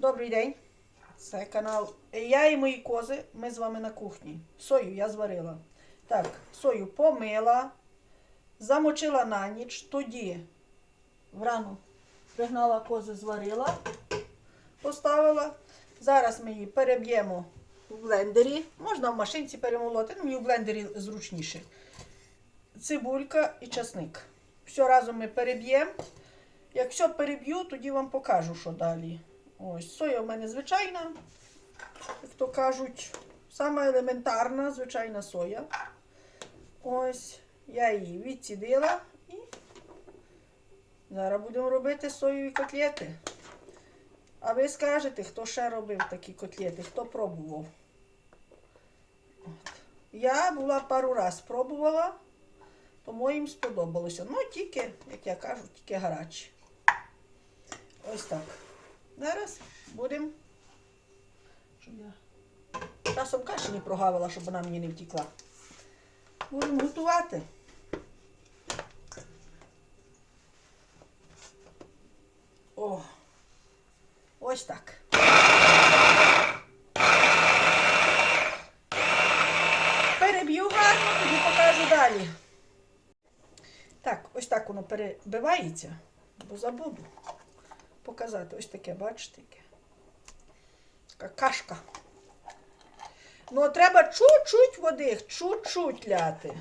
Добрий день. Це канал Я і мої кози. Ми з вами на кухні. Сою я зварила. Так, сою помила, замочила на ніч, тоді врану пригнала кози, зварила, поставила. Зараз ми її переб'ємо в блендері. Можна в машинці перемолоти, ну, мені в блендері зручніше. Цибулька і часник. Все разом ми переб'ємо. Як все переб'ю, тоді вам покажу, що далі. Ось, соя в мене звичайна, як то кажуть, сама елементарна, звичайна соя. Ось, я її відцідила і зараз будемо робити соєві котлети. А ви скажете, хто ще робив такі котлети, хто пробував. От. Я була пару раз пробувала, тому їм сподобалося. Ну, тільки, як я кажу, тільки гарячі. Ось так. Зараз будемо. Щоб я часом каші не прогавила, щоб вона мені не втікла. Будемо готувати. О, ось так. Переб'ю гарно, тоді покажу далі. Так, ось так воно перебивається, бо забуду показати. Ось таке, бачите. Така кашка. Ну, треба чуть-чуть води, чуть-чуть ляти.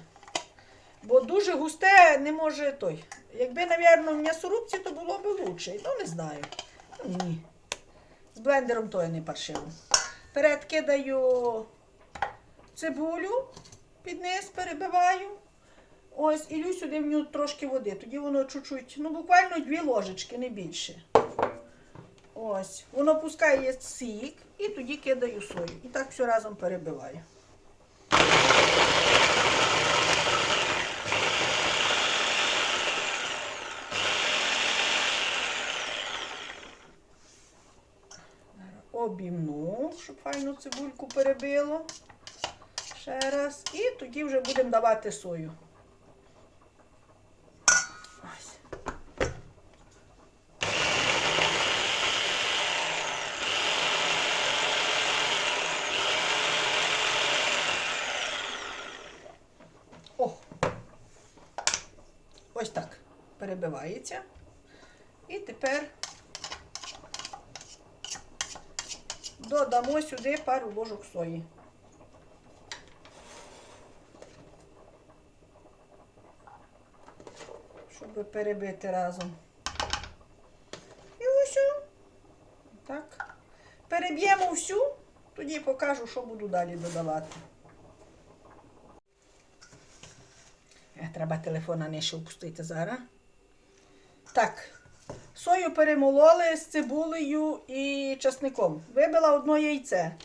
Бо дуже густе не може той. Якби, напевно, в м'ясорубці, то було б лучше. Ну, не знаю. Ну, ні. З блендером то я не паршиво. Перед кидаю цибулю, під низ перебиваю. Ось, і лю сюди в нього трошки води. Тоді воно чуть-чуть, ну буквально дві ложечки, не більше. Ось. Воно пускає сік і тоді кидаю сою. І так все разом перебиваю. Обімну, щоб файно цибульку перебило. Ще раз. І тоді вже будемо давати сою. Ось. О! Ось так перебивається. І тепер додамо сюди пару ложок сої. Щоб перебити разом. І усю. Так. Переб'ємо всю, тоді покажу, що буду далі додавати. Е, Треба телефона нижче опустити зараз. Так. Сою перемололи з цибулею і часником. Вибила одно яйце.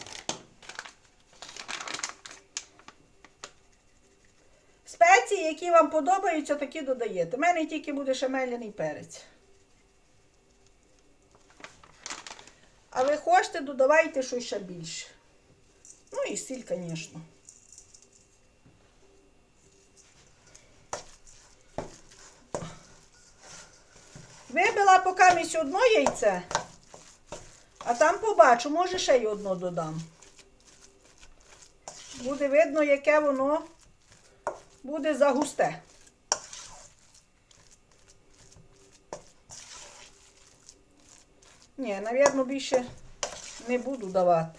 Спеції, які вам подобаються, такі додаєте. У мене тільки буде ще меляний перець. А ви хочете, додавайте щось ще більше. Ну і сіль, звісно. Вибила поки одно яйце, а там побачу, може ще й одно додам. Буде видно, яке воно буде загусте. Ні, навірно, більше не буду давати.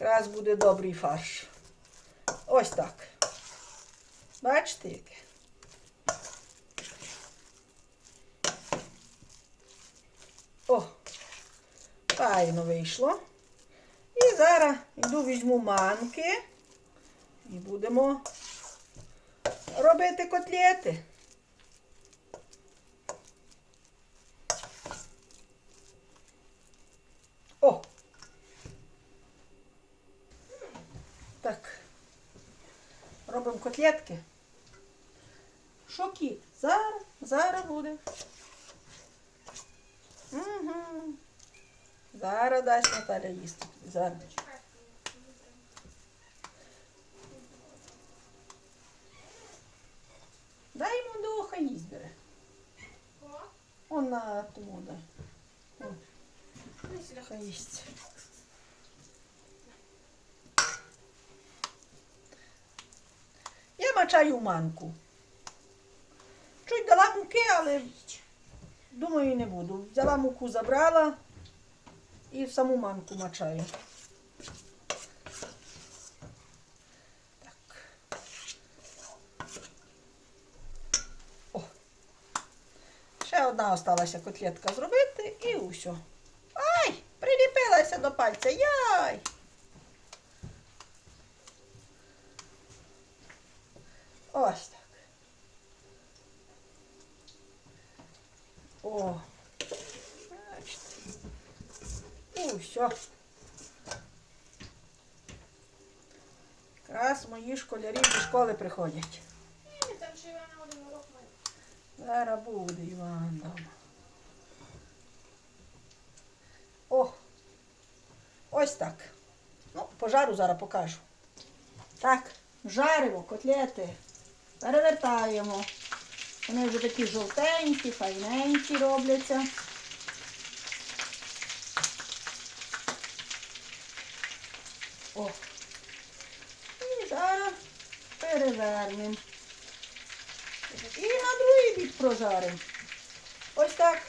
Якраз буде добрий фарш. Ось так. Бачите, яке? О, файно вийшло. І зараз йду візьму манки і будемо робити котлети. О! Так. Котлетки. Шокі. Зараз, зараз буде. Угу. Зараз дасть Наталя їсти. Зараз. Дай йому дух. хай їсть бере. Он на тому, да. Хай їсть. Я мачаю манку. Чуть дала муки, але думаю, не буду. Взяла муку, забрала і саму манку мачаю. Так. О. Ще одна осталася котлетка зробити і усе. Ай! Приліпилася до пальця. Яй! Ось так. О. І все. Якраз мої школярі зі школи приходять. Там ще Івана один урок має. Зараз буде Іван дома. О! Ось так. Ну, пожару зараз покажу. Так, жаримо котлети. Перевертаємо. Вони вже такі жовтенькі, файненькі робляться. О. І зараз перевернемо. І на другий бік прожаримо. Ось так.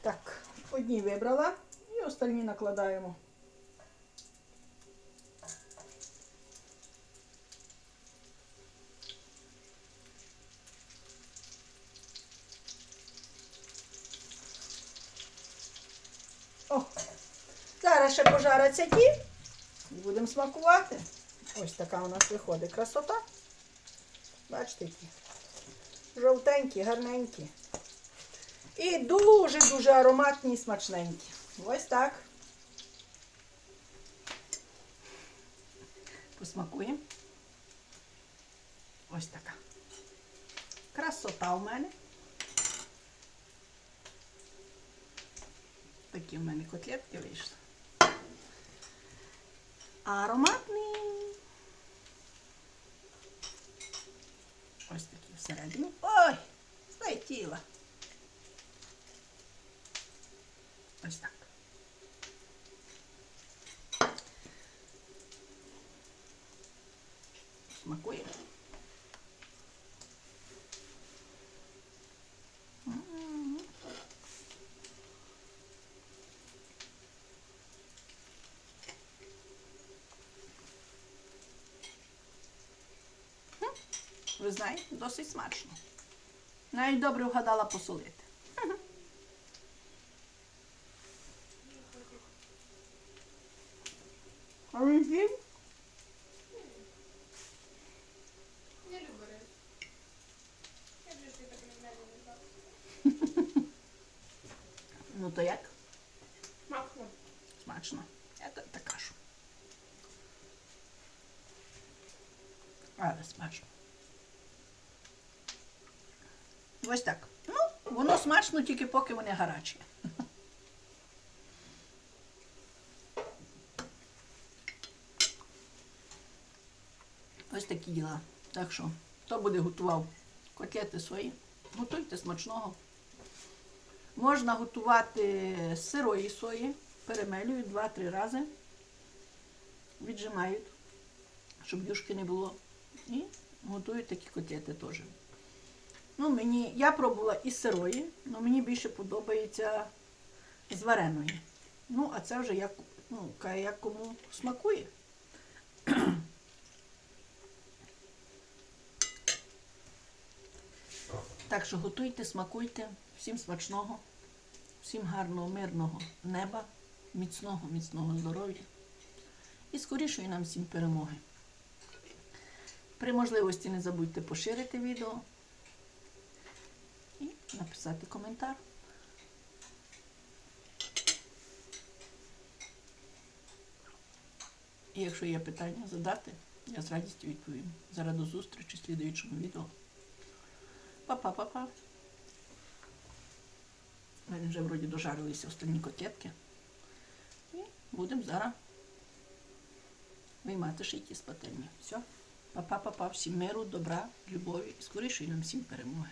Так, одні вибрала і остальні накладаємо. О, зараз ще пожаряться ті будемо смакувати. Ось така у нас виходить красота. Бачите, які жовтенькі, гарненькі. І дуже-дуже ароматні і смачненькі. Ось так. Посмакуємо. Ось така. Красота у мене. Такі в мене котлетки вийшли. Ароматний. Ось такі всередину. Ой! Злетіла. Ось так. Смакує. Ви знаєте, досить смачно. Навіть добре вгадала посолити. А? Я люблю рис. Я б так не знаю. Ну то як? Максимум. Смачно. Я так кажу. Але смачно. Ось так. Ну, воно смачно тільки поки вони гарячі. Ось такі діла. Так що, хто буде готував котлети свої, готуйте смачного. Можна готувати сирої сої, перемелюють 2-3 рази, віджимають, щоб юшки не було. І готують такі котлети теж. Ну, мені, я пробувала із сирої, але мені більше подобається з вареної. Ну, а це вже як, ну, як кому смакує. Так що готуйте, смакуйте, всім смачного, всім гарного, мирного неба, міцного, міцного здоров'я і скорішої нам всім перемоги. При можливості не забудьте поширити відео і написати коментар. І якщо є питання задати, я з радістю відповім. Зараз до зустрічі в слідуючому відео. Па-па-па-па. У мене вже вроді дожарилися останні котлетки. І будемо зараз виймати шийки з пательні. Все. Па-па, па-па, всім миру, добра, любові і скорішої нам всім перемоги.